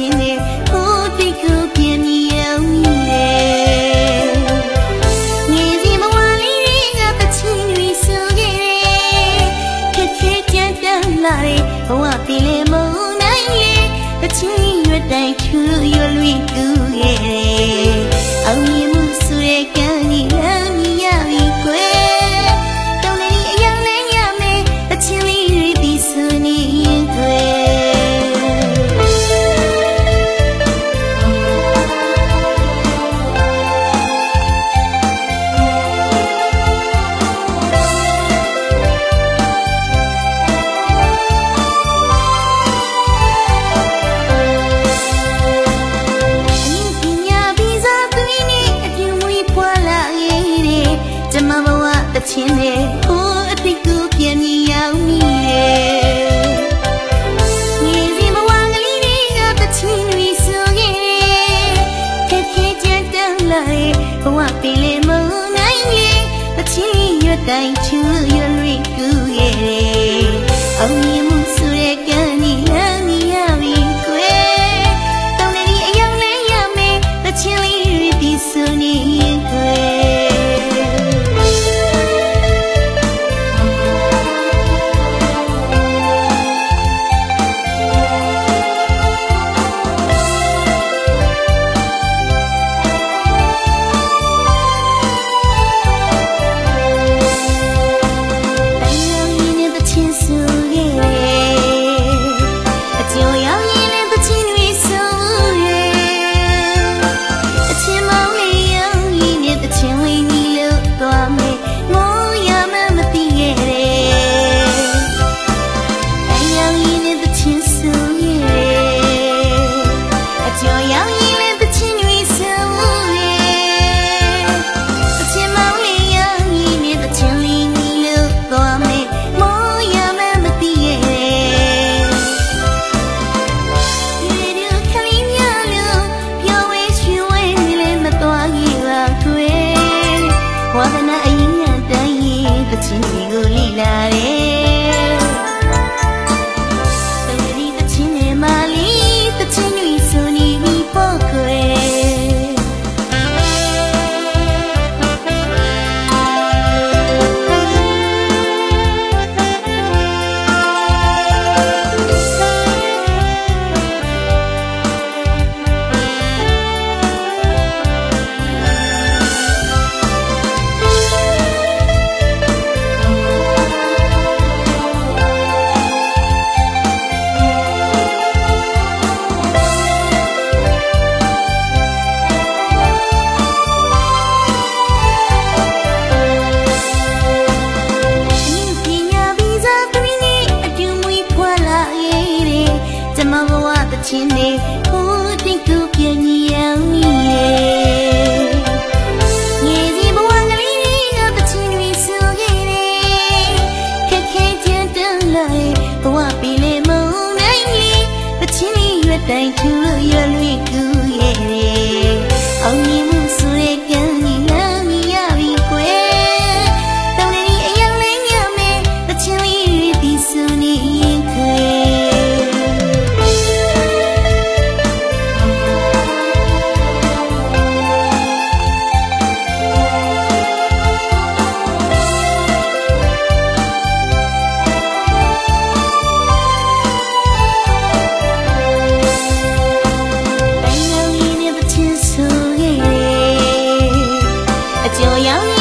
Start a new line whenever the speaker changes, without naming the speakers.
ချင်းနဲ့ကိုယ်တိတ်ကိုပြင်းမြောင်ရဲ့လာရေဘဝပြည်လေမုန်နိုင်ရဲ့တစ်ချိန်ရွတ်တိုင်းချူရွတ်လွင့်သူရဲ့ အချင်းနဲ့ဟိုအသိကူပြန်မြင်ရောက်မိရဲ့ညီစီမဝကလေးတွေကတချင်းတွေဆိုရဲ့ခက်ခဲကြတဲ့လိုက်ဘဝပင်လေမုန်နိုင်ရဲ့တချင်းရွတ်တိုင်းချူရွတ်ရီကူရဲ့အောင်မြင် 心里。要。